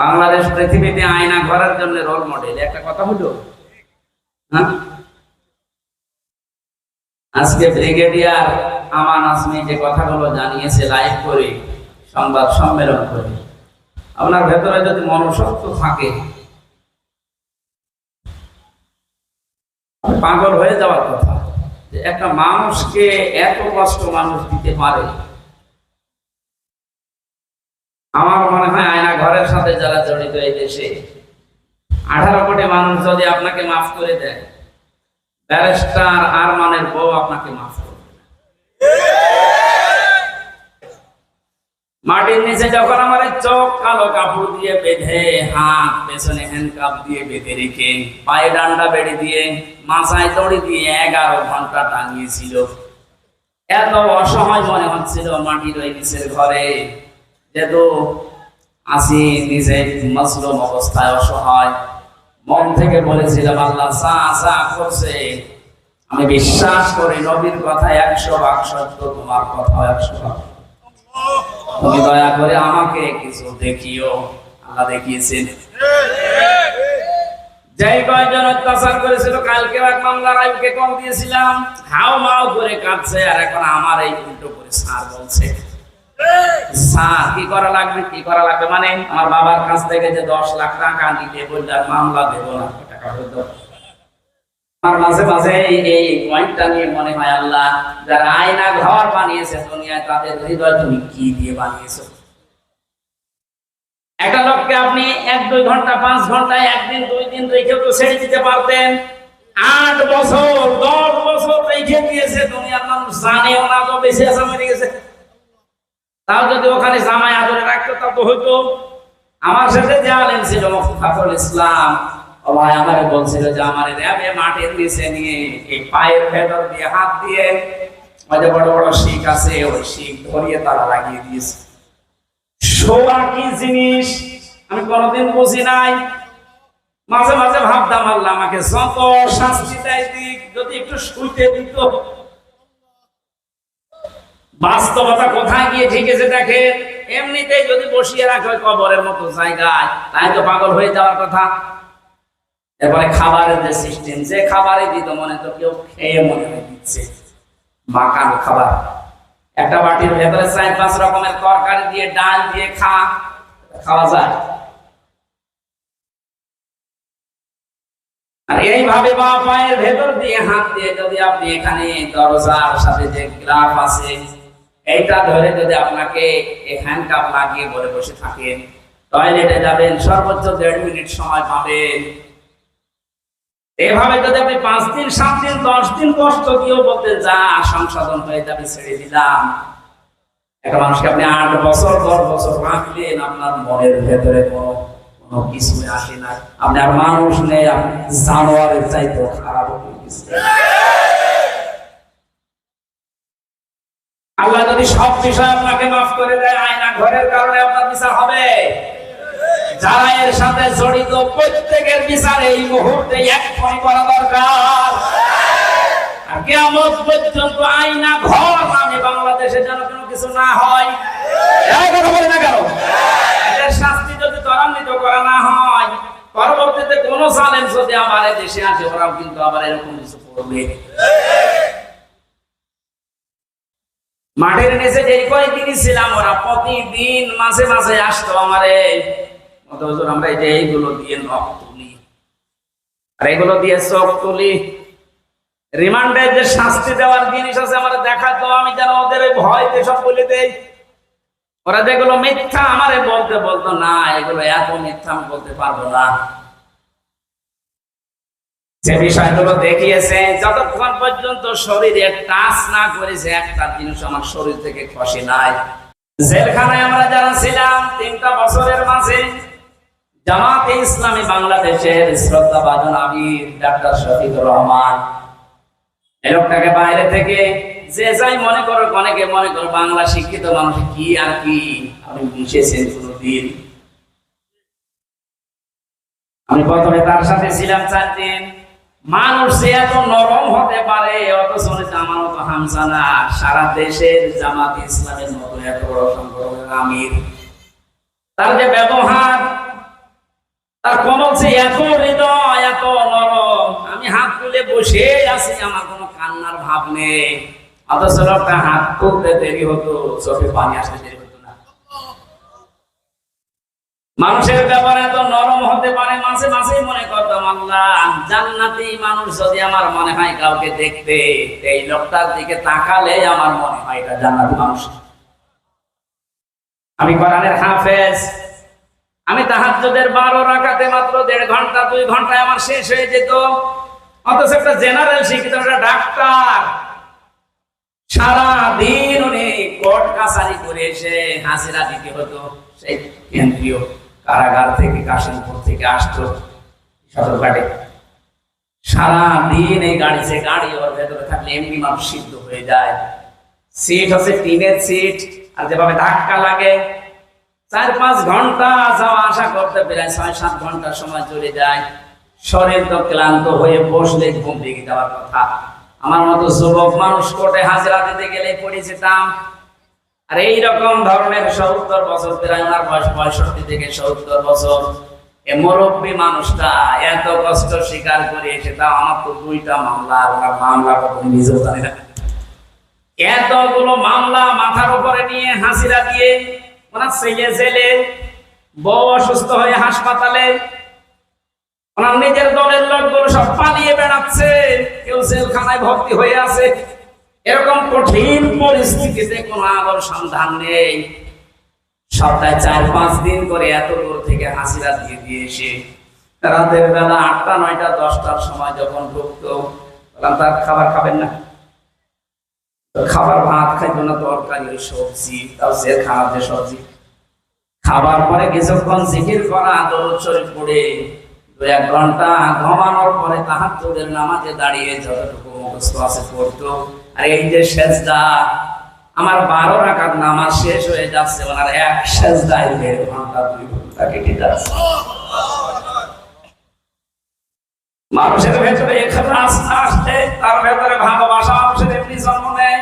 বাংলাদেশ পৃথিবীতে আয়না ঘরের জন্য রোল মডেল একটা কথা হলো হ্যাঁ? আজকে ব্রিগেডিয়ার আমান আসমি যে কথাগুলো জানিয়েছে লাইভ করে, সংবাদ সম্মেলন করে। আপনার ভেতরে যদি মনুষ্যত্ব থাকে, পাগল হয়ে যাওয়ার কথা, যে একটা মানুষকে এত কষ্ট মানুষ দিতে পারে। আমার মনে হয় আয়না ঘরের সাথে যারা জড়িত এই দেশে, আঠারো কোটি মানুষ যদি আপনাকে মাফ করে দেয়, ব্যারিস্টার আর মানের বউ আপনাকে মাফ করবে মাটির নিচে যখন আমার চোখ কালো কাপড় দিয়ে বেঁধে, হাত পেছনে হ্যান্ডকাপ দিয়ে বেঁধে রেখে, পায়ে ডান্ডা বেড়ে দিয়ে, মাথায় দড়ি দিয়ে এগারো ঘণ্টা টাঙিয়েছিল। এত অসহায় মনে হচ্ছিল মাটির ওই নিচের ঘরে। যেহেতু আসি নিজে মজলুম অবস্থায় অসহায়। মন থেকে বলেছিলাম, আল্লাহ সা সা করছে, আমি বিশ্বাস করি নবীর কথা একশো ভাগ সত্য, তোমার কথা একশো ভাগ তুমি দয়া করে আমাকে কিছু দেখিও, আল্লাহ দেখিয়েছেন। যেই কয়জন অত্যাচার করেছিল, কালকে এক মামলার আইনকে কম দিয়েছিলাম। হাও মাও করে কাঁদছে, আর এখন আমার এই উল্টো করে স্যার বলছে। কি করা লাগবে, কি করা লাগবে? মানে আমার বাবার কাছ থেকে যে দশ লাখ টাকা নিতে বললে আর মামলা দেবো না একটা লোককে আপনি এক, দুই ঘণ্টা, পাঁচ ঘন্টায় একদিন, দুই দিন রেখেও তো ছেড়ে দিতে পারতেন। আট বছর, দশ বছর রেখে দিয়েছে, দুনিয়ার মানুষ জানেও না তো বেশি আসা মরে গেছে তাও যদি ওখানে জামাই আদরে রাখতো তা তো হইতো। আমার সাথে যে আলেম ছিল মুফাকুল ইসলাম। ভাই আমারে বলছিল যে, আমার র্যাবে মাটির নিচে নিয়ে, এই পায়ের ভেতর দিয়ে, হাত দিয়ে। ওই যে বড় বড় শিখ আছে, ওই শিখ ধরিয়ে তারা লাগিয়ে দিয়েছে। শোয়া কি জিনিস? আমি কোনোদিন বুঝি নাই। মাঝে মাঝে ভাবতাম, আল্লাহ আমাকে যত শাস্তি দেয় দিক, যদি একটু শুইতে দিত বাস্তবতা কোথায় গিয়ে ঠিকেছে দেখে? এমনিতেই যদি বসিয়ে রাখে কবরের মতো জায়গায়, তাই তো পাগল হয়ে যাওয়ার কথা। এরপরে খাবারের যে সিস্টেম যে খাবারই দিত মনে তো কেউ খেয়ে মনে হয় দিচ্ছে। মাকানো খাবার। একটা বাটির ভেতরে চার পাঁচ রকমের তরকারি দিয়ে, ডাল দিয়ে খা, খাওয়া যায়। আর এইভাবে বা পায়ের ভেতর দিয়ে, হাত দিয়ে যদি আপনি এখানে দরজার সাথে যে গ্রাফ আছে এইটা ধরে যদি আপনাকে হ্যান্ড কাপ লাগিয়ে বলে বসে থাকেন, টয়লেটে যাবেন, সর্বোচ্চ দেড় মিনিট সময় পাবেন। এভাবে যদি আপনি পাঁচ দিন, সাত দিন, দশ দিন কষ্ট দিয়েও বলতে যা সংশোধন হয়ে যাবে ছেড়ে দিলাম। একটা মানুষকে আপনি আট বছর, দশ বছর রাখলেন, আপনার মনের ভেতরে কোনো কিছু আসে না। আপনার মানুষ নেই, আপনি জানোয়ারের চাইতে খারাপ হয়ে গেছে আল্লাহ যদি সব বিষয় আপনাকে মাফ করে দেয়, আয়না ঘরের কারণে আপনার বিচার হবে। যারা এর সাথে জড়িত প্রত্যেকের বিচার এই মুহূর্তে এক্ষণ করা দরকার। বাংলাদেশে যেন কোনো কিছু না হয়। না কেন? শাস্তি যদি করা না হয়, পরবর্তীতে কোন সালেন যদি আমার দেশে আসে, ওরাও কিন্তু আবার এরকম কিছু করবে। মাঠের নিচে যে কয়েকদিনই ছিলাম ওরা প্রতিদিন মাঝে মাঝে আসতো আমারে। আমরা এই যে এইগুলো দিয়ে নখ তুলি। আর এগুলো দিয়ে চোখ তুলি। রিমান্ডে যে শাস্তি দেওয়ার জিনিস আছে আমার দেখাতো, আমি যেন ওদের ভয়তে সব বলে দেই। ওরা যেগুলো মিথ্যা, আমারে বলতে বলতো, না, এগুলো এত মিথ্যা, আমি বলতে পারব না। যে বিষয়গুলো দেখিয়েছে, যতক্ষণ পর্যন্ত শরীরে টাচ না করেছে, একটা জিনিস আমার শরীর থেকে খসে নাই। জেলখানায় আমরা যারা ছিলাম, তিনটা বছরের মাঝে জামাতে ইসলামী বাংলাদেশের ডাক্তার শফিকুর রহমান। বাইরে থেকে যে যাই মনে করো অনেকে মনে করো বাংলা শিক্ষিত মানুষ কি আর কি? আপনি মিশেছেন কোনদিন। আমি প্রথমে তার সাথে ছিলাম চার দিন। মানুষ যে এত নরম হতে পারে, অথচ মতো হামসানা, সারা দেশের জামাত ইসলামের মতো এত বড় আমির। তার যে ব্যবহার, তার এত হৃদয়, এত নরম, আমি হাত তুলে বসে আছি, আমার কোনো কান্নার ভাব নেই। অথচ হাত তুলতে দেরি হতো, চোখে পানি আসতে দেরি হতো না মানুষের ব্যাপারে এত নরম হতে পারে, মাঝে মাঝেই মনে করতাম, আল্লাহ, জান্নাতি মানুষ যদি আমার মনে হয় কাউকে দেখতে এই লোকটার দিকে তাকালে আমার মনে হয় এটা জান্নাতি মানুষ। আমি কোরআনের হাফেজ। আমি তাহাজ্জুদের বারো রাকাতে মাত্র দেড় ঘণ্টা, দুই ঘন্টায় আমার শেষ হয়ে যেত। অথচ একটা জেনারেল শিক্ষিত, একটা ডাক্তার সারা দিন উনি কোর্ট কাছারি করে এসে হাসিরা দিতে হতো, সেই কেন্দ্রীয় কারাগার থেকে, কাশিমপুর থেকে আসতো সদরঘাটে। সারা দিন এই গাড়ি সে গাড়ি ওর ভেতরে থাকলে এমনি মানুষ সিদ্ধ হয়ে যায়। সিট হচ্ছে টিনের সিট, আর যেভাবে ধাক্কা লাগে চার পাঁচ ঘণ্টা যাওয়া আসা করতে প্রায় ছয় সাত ঘণ্টা সময় চলে যায়। শরীর তো ক্লান্ত হয়ে বসলে ঘুম ভেঙে যাওয়ার কথা। আমার মতো যুবক মানুষ কোর্টে হাজিরা দিতে গেলে পড়েছিতাম আর এইরকম ধরনের সত্তর বছর ওনার বয়স পঁয়ষট্টি থেকে সত্তর বছর এ মুরব্বী মানুষটা এত কষ্ট স্বীকার করে তাও আমার তো দুইটা মামলা, আর মামলা কত নিজেও জানি না। এতগুলো মামলা মাথার উপরে নিয়ে হাসিরা দিয়ে ওনার ছেলে ছেলে বউ অসুস্থ হয়ে হাসপাতালে, ওনার নিজের দলের লোকগুলো সব পালিয়ে বেড়াচ্ছে, কেউ জেলখানায় ভর্তি হয়ে আছে। এরকম কঠিন পরিস্থিতিতে কোনো আলোর সন্ধান নেই। সপ্তাহে চার, পাঁচ দিন করে এত দূর থেকে হাসিরা দিয়ে দিয়ে এসে রাতের বেলা আটটা, নয়টা, দশটার সময় যখন ঢুকতো, বললাম তার খাবার খাবেন না? খাবার ভাত খাইতো না, তরকারি, ওই সবজি, তাও সে খাওয়ার যে সবজি। খাবার পরে কিছুক্ষণ জিকির করা দরুদ শরীফ পড়ে দু এক ঘণ্টা ঘুমানোর পরে তাহার তোদের নামাজে দাঁড়িয়ে যতটুকু মুখস্থ আছে পড়তো। আর সেজদা, আমার বারো রাখার নামাজ শেষ হয়ে যাচ্ছে, ওনার এক সেজদায় দেড় ঘণ্টা দুই ঘণ্টা কেটে যাচ্ছে। মানুষের ভেতরে এখানে আসতে আসতে তার ভেতরে ভালোবাসা মানুষের এমনি জন্ম নেয়।